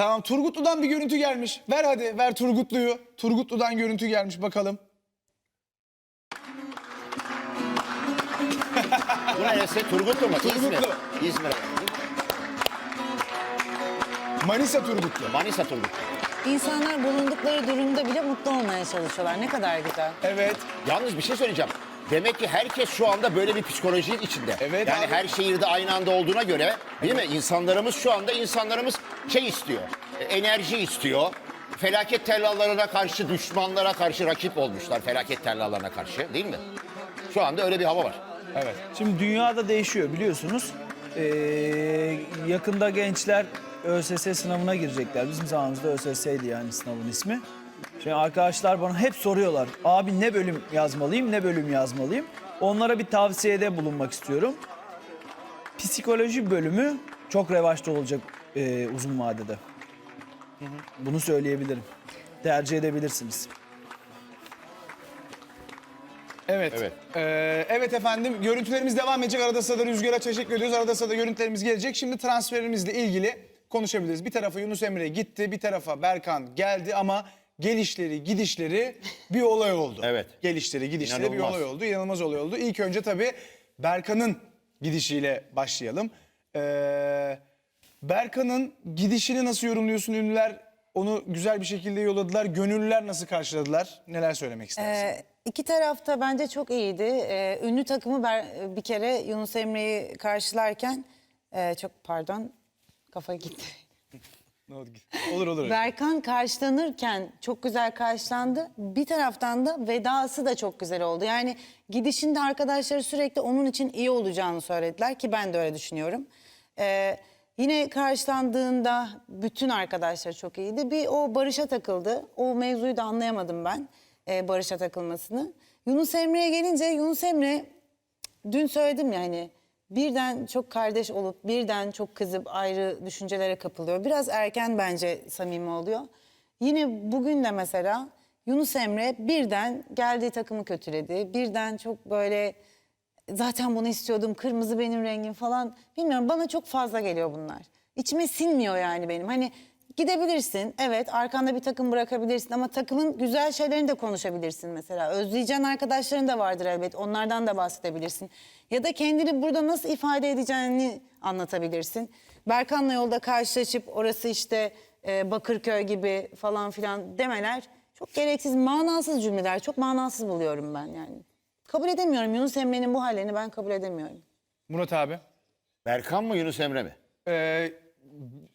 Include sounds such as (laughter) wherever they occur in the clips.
Tamam Turgutlu'dan bir görüntü gelmiş. Ver hadi ver Turgutlu'yu. Turgutlu'dan görüntü gelmiş bakalım. Bu neresi? Turgutlu mu? İzmir. Turgutlu. İzmir. Manisa Turgutlu. Manisa Turgutlu. İnsanlar bulundukları durumda bile mutlu olmaya çalışıyorlar. Ne kadar güzel. Evet. Yalnız bir şey söyleyeceğim. Demek ki herkes şu anda böyle bir psikolojinin içinde. Evet yani abi. her şehirde aynı anda olduğuna göre değil mi? İnsanlarımız şu anda insanlarımız şey istiyor. Enerji istiyor. Felaket tellalarına karşı, düşmanlara karşı rakip olmuşlar. Felaket tellalarına karşı değil mi? Şu anda öyle bir hava var. Evet. Şimdi dünyada değişiyor biliyorsunuz. Ee, yakında gençler ÖSS sınavına girecekler. Bizim zamanımızda ÖSS'ydi yani sınavın ismi. Şimdi arkadaşlar bana hep soruyorlar. Abi ne bölüm yazmalıyım, ne bölüm yazmalıyım? Onlara bir tavsiyede bulunmak istiyorum. Psikoloji bölümü çok revaçta olacak e, uzun vadede. Bunu söyleyebilirim. Tercih edebilirsiniz. Evet. Evet. Ee, evet efendim görüntülerimiz devam edecek. Arada sırada Rüzgar'a teşekkür ediyoruz. Arada sırada görüntülerimiz gelecek. Şimdi transferimizle ilgili konuşabiliriz. Bir tarafa Yunus Emre gitti, bir tarafa Berkan geldi ama gelişleri, gidişleri bir olay oldu. Evet. Gelişleri, gidişleri bir İnanılmaz. olay oldu. İnanılmaz olay oldu. İlk önce tabii Berkan'ın gidişiyle başlayalım. Ee, Berkan'ın gidişini nasıl yorumluyorsun ünlüler? Onu güzel bir şekilde yolladılar. Gönüllüler nasıl karşıladılar? Neler söylemek istersin? Ee, iki tarafta bence çok iyiydi. Ee, ünlü takımı ber- bir kere Yunus Emre'yi karşılarken e, çok pardon kafa gitti. Olur olur. Berkan karşılanırken çok güzel karşılandı. Bir taraftan da vedası da çok güzel oldu. Yani gidişinde arkadaşları sürekli onun için iyi olacağını söylediler ki ben de öyle düşünüyorum. Ee, yine karşılandığında bütün arkadaşlar çok iyiydi. Bir o Barış'a takıldı. O mevzuyu da anlayamadım ben e, Barış'a takılmasını. Yunus Emre'ye gelince Yunus Emre Dün söyledim ya hani birden çok kardeş olup birden çok kızıp ayrı düşüncelere kapılıyor. Biraz erken bence samimi oluyor. Yine bugün de mesela Yunus Emre birden geldiği takımı kötüledi. Birden çok böyle zaten bunu istiyordum kırmızı benim rengim falan. Bilmiyorum bana çok fazla geliyor bunlar. İçime sinmiyor yani benim. Hani gidebilirsin evet arkanda bir takım bırakabilirsin ama takımın güzel şeylerini de konuşabilirsin mesela. Özleyeceğin arkadaşların da vardır elbet onlardan da bahsedebilirsin. Ya da kendini burada nasıl ifade edeceğini anlatabilirsin. Berkan'la yolda karşılaşıp orası işte e, Bakırköy gibi falan filan demeler çok gereksiz manasız cümleler çok manasız buluyorum ben yani. Kabul edemiyorum Yunus Emre'nin bu hallerini ben kabul edemiyorum. Murat abi. Berkan mı Yunus Emre mi? Ee,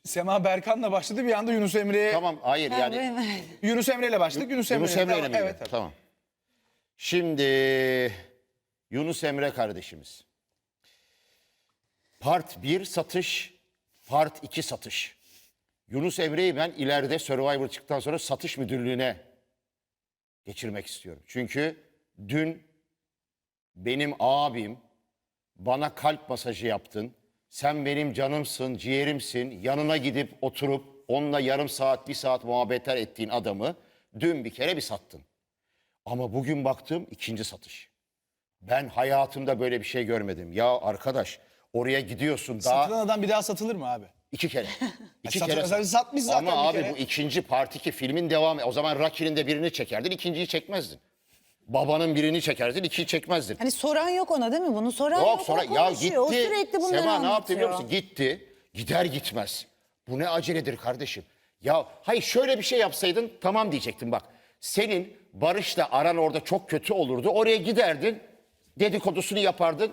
Sema Berkan'la başladı bir anda Yunus Emre'ye. Tamam hayır Ha, yani. Yunus Emre'yle başladık. Yunus Emre. Yunus Emre ile mi? Evet. Tamam. Şimdi Yunus Emre kardeşimiz. Part 1 satış, part 2 satış. Yunus Emre'yi ben ileride Survivor çıktıktan sonra satış müdürlüğüne geçirmek istiyorum. Çünkü dün benim abim bana kalp masajı yaptın. Sen benim canımsın, ciğerimsin. Yanına gidip oturup onunla yarım saat, bir saat muhabbetler ettiğin adamı dün bir kere bir sattın. Ama bugün baktım ikinci satış. Ben hayatımda böyle bir şey görmedim. Ya arkadaş oraya gidiyorsun daha Satılan adam bir daha satılır mı abi? iki kere. (laughs) İki Sat- kere. zaten satmış zaten Ama bir abi kere. bu ikinci part 2 filmin devamı. O zaman Rocky'nin de birini çekerdin, ikinciyi çekmezdin. Babanın birini çekerdin, ikiyi çekmezdin. Hani soran yok ona değil mi? Bunu soran yok. Yok sonra o ya konuşuyor. O gitti. sürekli bunları Sema ne yaptı biliyor musun? Gitti. Gider gitmez. Bu ne aceledir kardeşim. Ya hayır şöyle bir şey yapsaydın tamam diyecektim bak. Senin Barış'la aran orada çok kötü olurdu. Oraya giderdin. Dedikodusunu yapardın.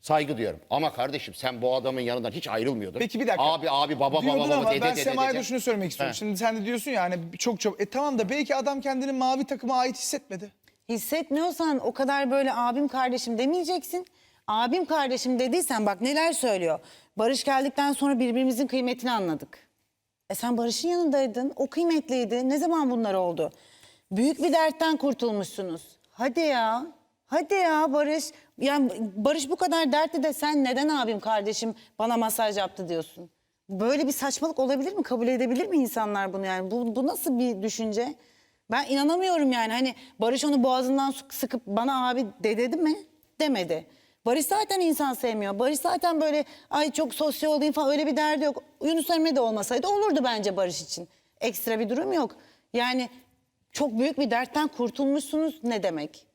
Saygı diyorum. Ama kardeşim sen bu adamın yanından hiç ayrılmıyordun. Peki bir dakika. Abi abi baba baba Diyordun baba ama dede ben dede Sema'ya dede. da şunu söylemek istiyorum. He. Şimdi sen de diyorsun ya hani çok çok. E tamam da belki adam kendini mavi takıma ait hissetmedi. Hissetmiyorsan o kadar böyle abim kardeşim demeyeceksin. Abim kardeşim dediysen bak neler söylüyor. Barış geldikten sonra birbirimizin kıymetini anladık. E sen Barış'ın yanındaydın. O kıymetliydi. Ne zaman bunlar oldu? Büyük bir dertten kurtulmuşsunuz. Hadi ya. Hadi ya Barış. Yani Barış bu kadar dertli de sen neden abim kardeşim bana masaj yaptı diyorsun. Böyle bir saçmalık olabilir mi? Kabul edebilir mi insanlar bunu yani? Bu, bu nasıl bir düşünce? Ben inanamıyorum yani. Hani Barış onu boğazından sık- sıkıp bana abi de dedi mi? Demedi. Barış zaten insan sevmiyor. Barış zaten böyle ay çok sosyal olayım falan öyle bir derdi yok. Yunus Emre de olmasaydı olurdu bence Barış için. Ekstra bir durum yok. Yani çok büyük bir dertten kurtulmuşsunuz ne demek?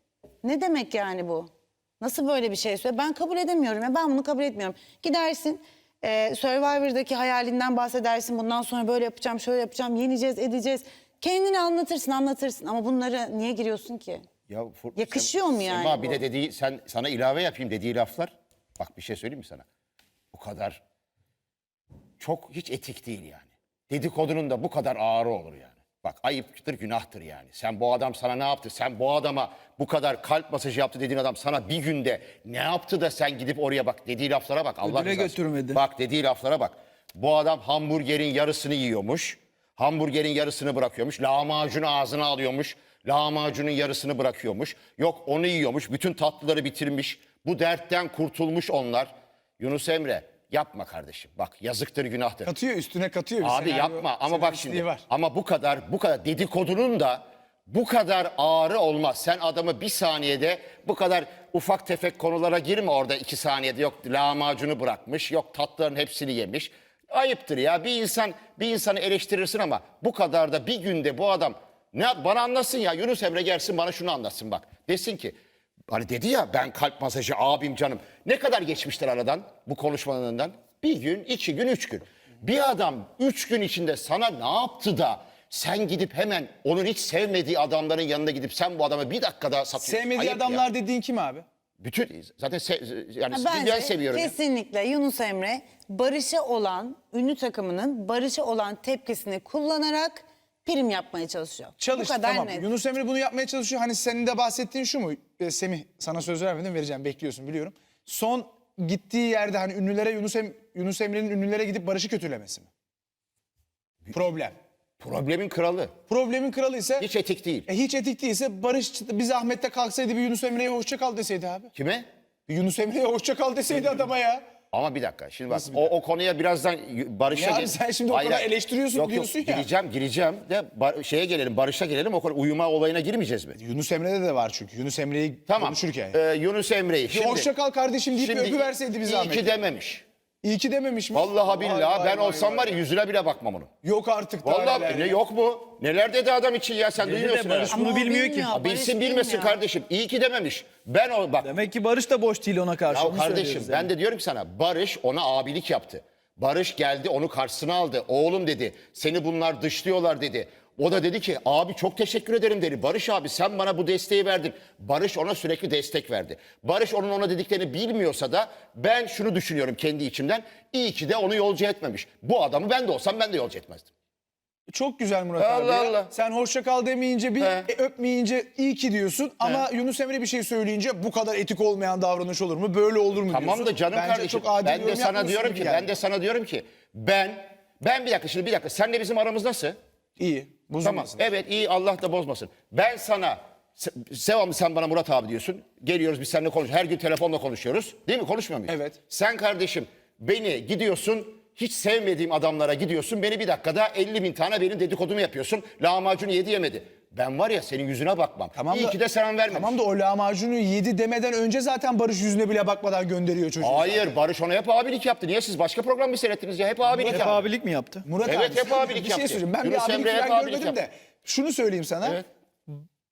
Ne demek yani bu? Nasıl böyle bir şey söyle? Ben kabul edemiyorum ya ben bunu kabul etmiyorum. Gidersin e, Survivor'daki hayalinden bahsedersin. Bundan sonra böyle yapacağım, şöyle yapacağım, yeneceğiz, edeceğiz. Kendini anlatırsın, anlatırsın ama bunlara niye giriyorsun ki? Ya Fur- Yakışıyor mu yani Sema bir bu? de dediği sen sana ilave yapayım dediği laflar. Bak bir şey söyleyeyim mi sana? Bu kadar çok hiç etik değil yani. Dedikodunun da bu kadar ağırı olur yani. Bak ayıptır günahtır yani. Sen bu adam sana ne yaptı? Sen bu adama bu kadar kalp masajı yaptı dediğin adam sana bir günde ne yaptı da sen gidip oraya bak dediği laflara bak. Allah Ödüle rızası- götürmedi. Bak dediği laflara bak. Bu adam hamburgerin yarısını yiyormuş. Hamburgerin yarısını bırakıyormuş. Lahmacunu ağzına alıyormuş. Lahmacunun yarısını bırakıyormuş. Yok onu yiyormuş. Bütün tatlıları bitirmiş. Bu dertten kurtulmuş onlar. Yunus Emre yapma kardeşim. Bak yazıktır günahtır. Katıyor üstüne katıyor. bir Abi senaryo- yapma ama bak şimdi. Var. Ama bu kadar bu kadar dedikodunun da bu kadar ağrı olmaz. Sen adamı bir saniyede bu kadar ufak tefek konulara girme orada iki saniyede. Yok lahmacunu bırakmış, yok tatlıların hepsini yemiş. Ayıptır ya. Bir insan bir insanı eleştirirsin ama bu kadar da bir günde bu adam ne bana anlatsın ya Yunus Emre gelsin bana şunu anlatsın bak. Desin ki hani dedi ya ben kalp masajı abim canım. Ne kadar geçmiştir aradan bu konuşmalarından? Bir gün, iki gün, üç gün. Bir adam üç gün içinde sana ne yaptı da sen gidip hemen onun hiç sevmediği adamların yanına gidip sen bu adamı bir dakikada satıyorsun. Sevmediği Ayıp ya. adamlar dediğin kim abi? Bütün zaten se- yani Ha, ben, ben seviyorum. ya. kesinlikle Yunus Emre Barış'a olan ünlü takımının Barış'a olan tepkisini kullanarak prim yapmaya çalışıyor. Çalış Bu kadar tamam. net. Yunus Emre bunu yapmaya çalışıyor. Hani senin de bahsettiğin şu mu? E, Semih sana söz vermedim vereceğim bekliyorsun biliyorum. Son gittiği yerde hani ünlülere Yunus, em, Yunus Emre'nin ünlülere gidip Barış'ı kötülemesi mi? Problem. Problemin kralı. Problemin kralı ise Hiç etik değil. e, hiç etik değilse Barış çıktı, bir zahmette kalksaydı bir Yunus Emre'ye hoşça kal deseydi abi. Kime? Bir Yunus Emre'ye hoşça kal deseydi adama ya. Ama bir dakika. Şimdi bak o, o konuya birazdan Barış'a Ya abi sen şimdi o kadar eleştiriyorsun, yok, diyorsun yok, ya. Gireceğim, gireceğim de bar- şeye gelelim, Barış'a gelelim. O konu uyuma olayına girmeyeceğiz mi? Yunus Emre'de de var çünkü. Yunus Emre'yi Tamam. konuşurken. Ee, Yunus Emre'yi. Şimdi, hoşça kal kardeşim deyip bir şimdi öpüverseydi bir iyi zahmet. ki dememiş. İyi ki dememiş mi? Vallahi billahi vay, ben vay, olsam vay. var ya yüzüne bile bakmam onun. Yok artık daha Vallahi neler ne ya. yok mu? Neler dedi adam için ya sen duymuyorsun Barış herhalde. bunu o bilmiyor ki. Ha, Bilsin bilmesin bilmiyor. kardeşim. İyi ki dememiş. Ben o bak Demek ki Barış da boş değil ona karşı. Ya onu kardeşim söylüyoruz ben yani. de diyorum ki sana Barış ona abilik yaptı. Barış geldi onu karşısına aldı. Oğlum dedi seni bunlar dışlıyorlar dedi. O da dedi ki abi çok teşekkür ederim dedi. Barış abi sen bana bu desteği verdin. Barış ona sürekli destek verdi. Barış onun ona dediklerini bilmiyorsa da ben şunu düşünüyorum kendi içimden. İyi ki de onu yolcu etmemiş. Bu adamı ben de olsam ben de yolcu etmezdim. Çok güzel Murat Allah abi. ya. Allah. Sen hoşça kal demeyince bir He. e, öpmeyince iyi ki diyorsun ama Yunus Emre bir şey söyleyince bu kadar etik olmayan davranış olur mu? Böyle olur mu Tamam diyorsun. da canım Bence kardeşim çok adil ben de sana diyorum ki geldi. ben de sana diyorum ki ben ben bir dakika şimdi bir dakika senle bizim aramız nasıl? İyi. Tamam. Bozulmasın. Evet iyi Allah da bozmasın. Ben sana se- sen bana Murat abi diyorsun. Geliyoruz biz seninle konuş. Her gün telefonla konuşuyoruz. Değil mi? Konuşmuyor muyuz? Evet. Sen kardeşim beni gidiyorsun hiç sevmediğim adamlara gidiyorsun. Beni bir dakikada 50 bin tane benim dedikodumu yapıyorsun. Lahmacunu yedi yemedi. Ben var ya senin yüzüne bakmam. Tamam İyi da- ki de selam vermemiş. Tamam da o lahmacunu yedi demeden önce zaten Barış yüzüne bile bakmadan gönderiyor çocuğu. Hayır Barış ona hep abilik yaptı. Niye siz başka program mı seyrettiniz ya? Hep abilik Hep yaptı. abilik mi yaptı? Murat Evet, abi hep abilik bir şey yaptı. söyleyeyim. Ben Yunus bir abilik Emre hep falan abilik görmedim de yaptı. şunu söyleyeyim sana. Evet.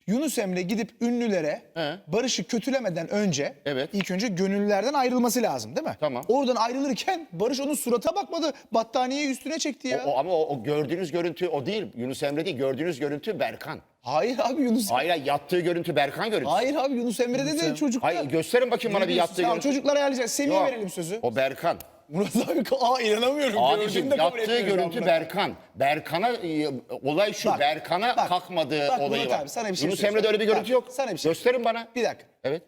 Yunus Emre gidip ünlülere He. Barış'ı kötülemeden önce Evet. ilk önce gönüllülerden ayrılması lazım değil mi? Tamam. Oradan ayrılırken Barış onun surata bakmadı. Battaniyeyi üstüne çekti ya. O, o- ama o, o gördüğünüz görüntü o değil. Yunus Emre değil. Gördüğünüz görüntü Berkan. Hayır abi Yunus Hayır hayır, yattığı görüntü Berkan görüntüsü. Hayır abi Yunus Emre'de de çocuklar. Hayır gösterin bakayım bana bir yattığı Tamam görüntü. çocuklar ayarlayacak. Semih'e Yok, verelim sözü. O Berkan. Murat abi aa inanamıyorum. De kabul yattığı etmiyoruz görüntü abla. Berkan. Berkan'a e, olay şu Bak, Berkan'a bak, kalkmadığı bak olayı Murat var. abi, sana bir şey Yunus söyleyeceğim. Emre'de öyle bir görüntü Bak, yok. sana bir şey Gösterin bana. Bir dakika. Evet.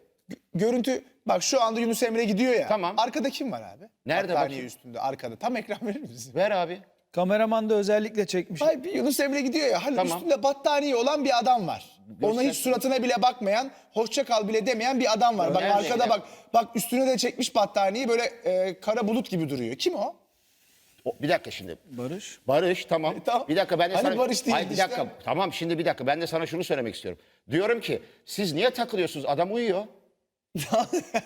Görüntü bak şu anda Yunus Emre gidiyor ya. Tamam. Arkada kim var abi? Nerede Battaniye bakayım? üstünde arkada. Tam ekran verir misin? Ver abi. Kameraman da özellikle çekmiş. Hayır bir Yunus Emre gidiyor ya. Hani Tamam. üstünde battaniye olan bir adam var. Ona hiç suratına bile bakmayan, hoşça kal bile demeyen bir adam var. Bak Nerede arkada bak. Bak üstüne de çekmiş battaniyeyi böyle e, kara bulut gibi duruyor. Kim o? O, bir dakika şimdi. Barış. Barış tamam. tamam. Bir dakika ben de Hani sana... Barış değil Hayır, bir işte. dakika. Tamam şimdi bir dakika ben de sana şunu söylemek istiyorum. Diyorum ki siz niye takılıyorsunuz? Adam uyuyor.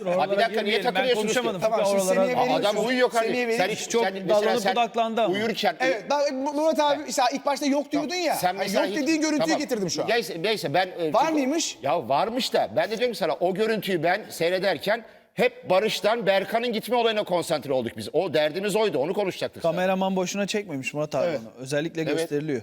Oralara dakika, niye girmeyelim. Ben takılıyorsunuz konuşamadım. ki? Tamam, siz oralara- verin. Adam uyuyor kardeşim. Sen hiç Çok sen, sen budaklandı ama. uyurken Evet, daha- Murat abi mesela ilk başta yok diyordun ya. Sen mesela yok hiç- dediğin görüntüyü Tamam. getirdim şu an. Neyse, neyse ben... e, Var çünkü- mıymış? Ya varmış da ben de diyorum sana o görüntüyü ben seyrederken hep Barış'tan Berkan'ın gitme olayına konsantre olduk biz. O derdimiz oydu onu konuşacaktık. Kameraman boşuna çekmemiş Murat abi Evet. onu. Özellikle Evet. gösteriliyor.